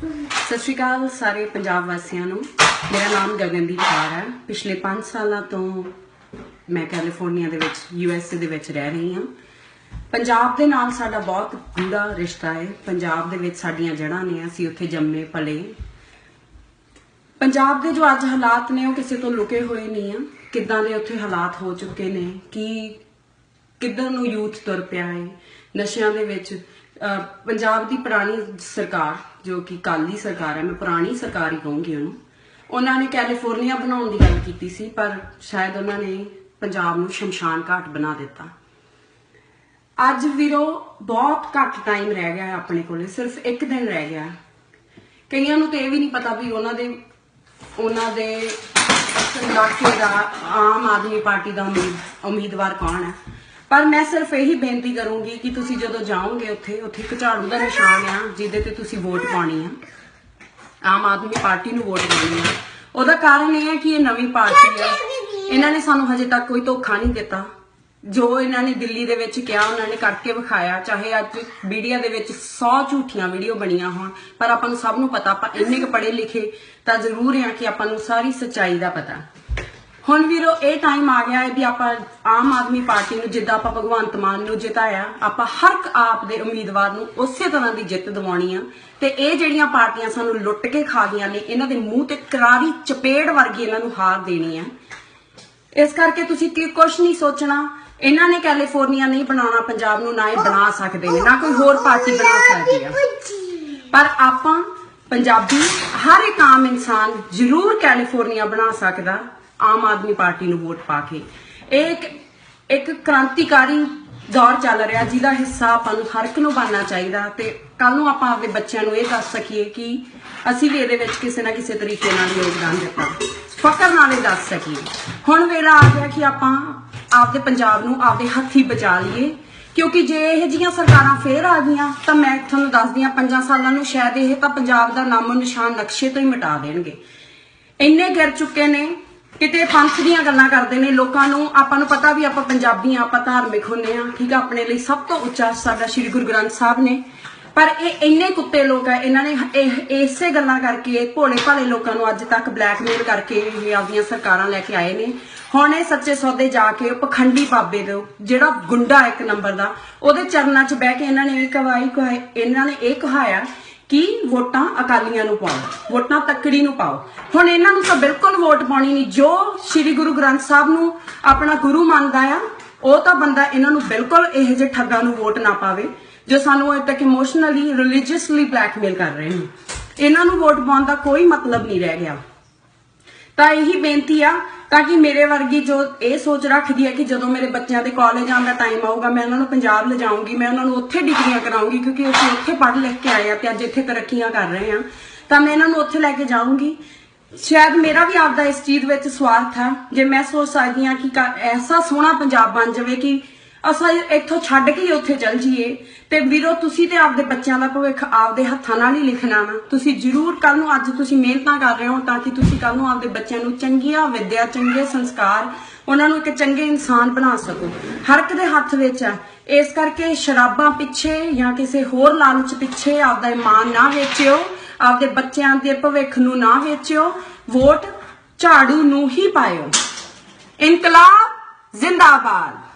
ਸਤਿ ਸ਼੍ਰੀ ਅਕਾਲ ਸਾਰੇ ਪੰਜਾਬ ਵਾਸੀਆਂ ਨੂੰ। ਮੇਰਾ ਨਾਮ ਗਗਨਦੀਪ ਕੌਰ ਹੈ। ਪਿਛਲੇ 5 ਸਾਲਾਂ ਤੋਂ ਮੈਂ ਕੈਲੀਫੋਰਨੀਆ ਦੇ ਵਿੱਚ, ਯੂ ਐੱਸ ਏ ਦੇ ਵਿੱਚ ਰਹਿ ਰਹੀ ਹਾਂ। ਪੰਜਾਬ ਦੇ ਨਾਲ ਸਾਡਾ ਬਹੁਤ ਗੂੜਾ ਰਿਸ਼ਤਾ ਹੈ। ਪੰਜਾਬ ਦੇ ਵਿੱਚ ਸਾਡੀਆਂ ਜੜ੍ਹਾਂ ਨੇ, ਅਸੀਂ ਉੱਥੇ ਜੰਮੇ, ਪਲੇ। ਪੰਜਾਬ ਦੇ ਜੋ ਅੱਜ ਹਾਲਾਤ ਨੇ, ਉਹ ਕਿਸੇ ਤੋਂ ਲੁਕੇ ਹੋਏ ਨਹੀਂ ਆ। ਕਿੱਦਾਂ ਦੇ ਉੱਥੇ ਹਾਲਾਤ ਹੋ ਚੁੱਕੇ ਨੇ? ਕਿ, ਕਿੱਧਰ ਨੂੰ ਯੂਥ ਤੁਰ ਪਿਆ ਹੈ? ਨਸ਼ਿਆਂ ਦੇ ਵਿੱਚ ਪੰਜਾਬ ਦੀ ਪੁਰਾਣੀ ਸਰਕਾਰ, ਜੋ ਕਿ ਕਾਲੀ ਸਰਕਾਰ ਹੈ, ਮੈਂ ਪੁਰਾਣੀ ਸਰਕਾਰ ਹੀ ਕਹੂੰਗੀ ਉਹਨੂੰ, ਉਹਨਾਂ ਨੇ ਕੈਲੀਫੋਰਨੀਆ ਬਣਾਉਣ ਦੀ ਗੱਲ ਕੀਤੀ ਸੀ, ਪਰ ਸ਼ਾਇਦ ਉਹਨਾਂ ਨੇ ਪੰਜਾਬ ਨੂੰ ਸ਼ਮਸ਼ਾਨ ਘਾਟ ਬਣਾ ਦਿੱਤਾ। ਅੱਜ ਵੀਰੋ, ਬਹੁਤ ਘੱਟ ਟਾਈਮ ਰਹਿ ਗਿਆ ਹੈ ਆਪਣੇ ਕੋਲੇ, ਸਿਰਫ ਇੱਕ ਦਿਨ ਰਹਿ ਗਿਆ ਕਈਆਂ ਨੂੰ ਤੇ ਇਹ ਵੀ ਨਹੀਂ ਪਤਾ ਵੀ ਉਹਨਾਂ ਦੇ ਉਹਨਾਂ ਦੇ ਇਲਾਕੇ ਦਾ ਆਮ ਆਦਮੀ ਪਾਰਟੀ ਦਾ ਉਮੀਦ ਉਮੀਦਵਾਰ ਕੌਣ ਹੈ। ਪਰ ਮੈਂ ਸਿਰਫ ਇਹੀ ਬੇਨਤੀ ਕਰੂੰਗੀ ਕਿ ਤੁਸੀਂ ਜਦੋਂ ਜਾਓਗੇ ਉੱਥੇ ਉੱਥੇ ਇੱਕ ਝਾੜੂ ਦਾ ਨਿਸ਼ਾਨ ਆ, ਜਿਹਦੇ ਤੇ ਤੁਸੀਂ ਵੋਟ ਪਾਣੀ ਆ। ਆਮ ਆਦਮੀ ਪਾਰਟੀ ਨੂੰ ਵੋਟ ਪਾਣੀ ਆ। ਉਹਦਾ ਕਾਰਨ ਇਹ ਹੈ ਕਿ ਇਹ ਨਵੀਂ ਪਾਰਟੀ ਆ। ਇਹਨਾਂ ਨੇ ਸਾਨੂੰ ਹਜੇ ਤੱਕ ਕੋਈ ਧੋਖਾ ਨਹੀਂ ਦਿੱਤਾ। ਜੋ ਇਹਨਾਂ ਨੇ ਦਿੱਲੀ ਦੇ ਵਿੱਚ ਕਿਹਾ, ਉਹਨਾਂ ਨੇ ਕਰਕੇ ਵਿਖਾਇਆ। ਚਾਹੇ ਅੱਜ ਮੀਡੀਆ ਦੇ ਵਿੱਚ 100 ਝੂਠੀਆਂ ਵੀਡੀਓ ਬਣੀਆਂ ਹੋਣ, ਪਰ ਆਪਾਂ ਨੂੰ ਸਭ ਨੂੰ ਪਤਾ, ਆਪਾਂ ਇੰਨੇ ਕੁ ਪੜ੍ਹੇ ਲਿਖੇ ਤਾਂ ਜ਼ਰੂਰ ਆ ਕਿ ਆਪਾਂ ਨੂੰ ਸਾਰੀ ਸੱਚਾਈ ਦਾ ਪਤਾ। ਹੁਣ ਵੀਰੋ, ਇਹ ਟਾਈਮ ਆ ਗਿਆ ਹੈ ਵੀ ਆਪਾਂ ਆਮ ਆਦਮੀ ਪਾਰਟੀ ਨੂੰ, ਜਿੱਦਾਂ ਆਪਾਂ ਭਗਵੰਤ ਮਾਨ ਨੂੰ ਜਿਤਾਇਆ, ਆਪਾਂ ਹਰ ਇੱਕ ਆਪ ਦੇ ਉਮੀਦਵਾਰ ਨੂੰ ਉਸੇ ਤਰ੍ਹਾਂ ਦੀ ਜਿੱਤ ਦਿਵਾਉਣੀ ਆ। ਤੇ ਇਹ ਜਿਹੜੀਆਂ ਪਾਰਟੀਆਂ ਸਾਨੂੰ ਲੁੱਟ ਕੇ ਖਾ ਗਈਆਂ ਨੇ, ਇਹਨਾਂ ਦੇ ਮੂੰਹ ਤੇ ਕਰਾਰੀ ਚਪੇੜ ਵਰਗੀ ਇਹਨਾਂ ਨੂੰ ਹਾਰ ਦੇਣੀ ਆ। ਇਸ ਕਰਕੇ ਤੁਸੀਂ ਕੀ ਕੁਝ ਨਹੀਂ ਸੋਚਣਾ। ਇਹਨਾਂ ਨੇ ਕੈਲੀਫੋਰਨੀਆ ਨਹੀਂ ਬਣਾਉਣਾ, ਪੰਜਾਬ ਨੂੰ ਨਾ ਇਹ ਬਣਾ ਸਕਦੇ ਨੇ, ਨਾ ਕੋਈ ਹੋਰ ਪਾਰਟੀ ਬਣਾ ਸਕਦੀ ਆ। ਪਰ ਆਪਾਂ ਪੰਜਾਬੀ ਹਰ ਇੱਕ ਆਮ ਇਨਸਾਨ ਜ਼ਰੂਰ ਕੈਲੀਫੋਰਨੀਆ ਬਣਾ ਸਕਦਾ। ਆਮ ਆਦਮੀ ਪਾਰਟੀ ਨੂੰ ਵੋਟ ਪਾ ਕੇ। ਇਹ ਇੱਕ ਇੱਕ ਕ੍ਰਾਂਤੀਕਾਰੀ ਦੌਰ ਚੱਲ ਰਿਹਾ ਜਿਹਦਾ ਹਿੱਸਾ ਆਪਾਂ ਨੂੰ ਹਰ ਇੱਕ ਨੂੰ ਬਣਨਾ ਚਾਹੀਦਾ ਤੇ ਕੱਲ ਨੂੰ ਆਪਾਂ ਆਪਣੇ ਬੱਚਿਆਂ ਨੂੰ ਇਹ ਦੱਸ ਸਕੀਏ ਕਿ ਅਸੀਂ ਵੀ ਇਹਦੇ ਵਿੱਚ ਕਿਸੇ ਨਾ ਕਿਸੇ ਤਰੀਕੇ ਨਾਲ ਯੋਗਦਾਨ ਦਿੱਤਾ। ਫਕਰ ਨਾਲ ਇਹ ਦੱਸ ਸਕੀਏ। ਹੁਣ ਵੇਲਾ ਆ ਗਿਆ ਕਿ ਆਪਾਂ ਆਪਦੇ ਪੰਜਾਬ ਨੂੰ ਆਪਦੇ ਹੱਥੀ ਬਚਾ ਲਈਏ, ਕਿਉਂਕਿ ਜੇ ਇਹ ਜੀਆਂ ਸਰਕਾਰਾਂ ਫੇਰ ਆ ਗਈਆਂ, ਤਾਂ ਮੈਂ ਤੁਹਾਨੂੰ ਦੱਸਦੀ ਹਾਂ ਪੰਜਾਂ ਸਾਲਾਂ ਨੂੰ ਸ਼ਾਇਦ ਇਹ ਤਾਂ ਪੰਜਾਬ ਦਾ ਨਾਮੋ ਨਿਸ਼ਾਨ ਨਕਸ਼ੇ ਤੋਂ ਹੀ ਮਿਟਾ ਦੇਣਗੇ। ਇੰਨੇ ਗਿਰ ਚੁੱਕੇ ਨੇ ਕਿਤੇ ਪੰਥ ਦੀਆਂ ਗੱਲਾਂ ਕਰਦੇ ਨੇ, ਲੋਕਾਂ ਨੂੰ ਆਪਾਂ ਨੂੰ ਪਤਾ ਵੀ ਆਪਾਂ ਪੰਜਾਬੀ ਆ ਆਪਾਂ ਧਾਰਮਿਕ ਹੁੰਨੇ ਆ ਠੀਕ ਆ, ਆਪਣੇ ਲਈ ਸਭ ਤੋਂ ਉੱਚਾ ਸਾਡਾ ਸ੍ਰੀ ਗੁਰੂ ਗ੍ਰੰਥ ਸਾਹਿਬ ਨੇ। ਪਰ ਇਹ ਇੰਨੇ ਕੁੱਤੇ ਲੋਕ ਆ, ਇਹਨਾਂ ਨੇ ਇਹ, ਇਸੇ ਗੱਲਾਂ ਕਰਕੇ ਭੋਲੇ ਭਾਲੇ ਲੋਕਾਂ ਨੂੰ ਅੱਜ ਤੱਕ ਬਲੈਕਮੇਲ ਕਰਕੇ ਇਹ ਆਪਦੀਆਂ ਸਰਕਾਰਾਂ ਲੈ ਕੇ ਆਏ ਨੇ। ਹੁਣ ਇਹ ਸੱਚੇ ਸੌਦੇ ਜਾ ਕੇ ਪਖੰਡੀ ਬਾਬੇ ਦੇ, ਜਿਹੜਾ ਗੁੰਡਾ ਇੱਕ ਨੰਬਰ ਦਾ, ਉਹਦੇ ਚਰਨਾਂ 'ਚ ਬਹਿ ਕੇ ਇਹਨਾਂ ਨੇ ਇਹ ਕਵਾਈ, ਇਹਨਾਂ ਨੇ ਇਹ ਕਹਾਇਆ ਕਿ ਵੋਟਾਂ ਅਕਾਲੀਆਂ ਨੂੰ ਪਾਓ? ਵੋਟਾਂ ਤੱਕੜੀ ਨੂੰ ਪਾਓ। ਹੁਣ ਇਹਨਾਂ ਨੂੰ ਤਾਂ ਬਿਲਕੁਲ ਵੋਟ ਪਾਉਣੀ ਨਹੀਂ। ਜੋ ਸ੍ਰੀ ਗੁਰੂ ਗ੍ਰੰਥ ਸਾਹਿਬ ਨੂੰ ਆਪਣਾ ਗੁਰੂ ਮੰਨਦਾ ਆ, ਉਹ ਤਾਂ ਬੰਦਾ ਇਹਨਾਂ ਨੂੰ ਬਿਲਕੁਲ ਇਹੋ ਜਿਹੇ ਠੱਗਾਂ ਨੂੰ ਵੋਟ ਨਾ ਪਾਵੇ, ਜੋ ਸਾਨੂੰ ਅਜੇ ਤੱਕ ਇਮੋਸ਼ਨਲੀ ਰਿਲੀਜੀਅਸਲੀ ਬਲੈਕਮੇਲ ਕਰ ਰਹੇ ਨੇ। ਇਹਨਾਂ ਨੂੰ ਵੋਟ ਪਾਉਣ ਦਾ ਕੋਈ ਮਤਲਬ ਨਹੀਂ ਰਹਿ ਗਿਆ। ਤਾਂ ਇਹੀ ਬੇਨਤੀ ਆ ਤਾਂ ਕਿ ਮੇਰੇ ਵਰਗੀ ਜੋ ਇਹ ਸੋਚ ਰੱਖਦੀ ਹੈ ਕਿ ਜਦੋਂ ਮੇਰੇ ਬੱਚਿਆਂ ਦੇ ਕਾਲਜ ਆਉਣ ਦਾ ਟਾਈਮ ਆਊਗਾ, ਮੈਂ ਉਹਨਾਂ ਨੂੰ ਪੰਜਾਬ ਲਿਜਾਊਂਗੀ, ਮੈਂ ਉਹਨਾਂ ਨੂੰ ਉੱਥੇ ਡਿਗਰੀਆਂ ਕਰਾਉਂਗੀ ਕਿਉਂਕਿ ਅਸੀਂ ਉੱਥੇ ਪੜ੍ਹ ਲਿਖ ਕੇ ਆਏ ਆ ਤੇ ਅੱਜ ਇੱਥੇ ਤਰੱਕੀਆਂ ਕਰ ਰਹੇ ਆ ਤਾਂ ਮੈਂ ਇਹਨਾਂ ਨੂੰ ਉੱਥੇ ਲੈ ਕੇ ਜਾਊਂਗੀ। ਸ਼ਾਇਦ ਮੇਰਾ ਵੀ ਆਪਦਾ ਇਸ ਚੀਜ਼ ਵਿੱਚ ਸਵਾਰਥ ਹੈ ਜੇ ਮੈਂ ਸੋਚ ਸਕਦੀ ਹਾਂ ਕਿ ਕਾ- ਐਸਾ ਸੋਹਣਾ ਪੰਜਾਬ ਬਣ ਜਾਵੇ ਕਿ ਅਸਾਂ ਇੱਥੋਂ ਛੱਡ ਕੇ ਹੀ ਉੱਥੇ ਚੱਲ ਜਾਈਏ ਤੇ ਵੀਰੋ, ਤੁਸੀਂ ਤੇ ਆਪਦੇ ਬੱਚਿਆਂ ਦਾ ਭਵਿੱਖ ਆਪਦੇ ਹੱਥਾਂ ਨਾਲ ਹੀ ਲਿਖਣਾ ਵਾ। ਤੁਸੀਂ ਜ਼ਰੂਰ ਕੱਲ ਨੂੰ ਅੱਜ ਤੁਸੀਂ ਮਿਹਨਤਾਂ ਕਰ ਰਹੇ ਹੋ ਤਾਂ ਕਿ ਤੁਸੀਂ ਕੱਲ ਨੂੰ ਆਪਦੇ ਬੱਚਿਆਂ ਨੂੰ ਚੰਗੀਆਂ ਵਿੱਦਿਆ, ਚੰਗੇ ਸੰਸਕਾਰ, ਉਹਨਾਂ ਨੂੰ ਇੱਕ ਚੰਗੇ ਇਨਸਾਨ ਬਣਾ ਸਕੋ। ਹਰ ਇੱਕ ਦੇ ਹੱਥ ਵਿੱਚ ਆ ਇਸ ਕਰਕੇ ਸ਼ਰਾਬਾਂ ਪਿੱਛੇ ਜਾਂ ਕਿਸੇ ਹੋਰ ਲਾਲਚ ਪਿੱਛੇ ਆਪਦਾ ਇਮਾਨ ਨਾ ਵੇਚਿਓ, ਆਪਦੇ ਬੱਚਿਆਂ ਦੇ ਭਵਿੱਖ ਨੂੰ ਨਾ ਵੇਚਿਓ, ਵੋਟ ਝਾੜੂ ਨੂੰ ਹੀ ਪਾਇਓ। ਇਨਕਲਾਬ ਜ਼ਿੰਦਾਬਾਦ।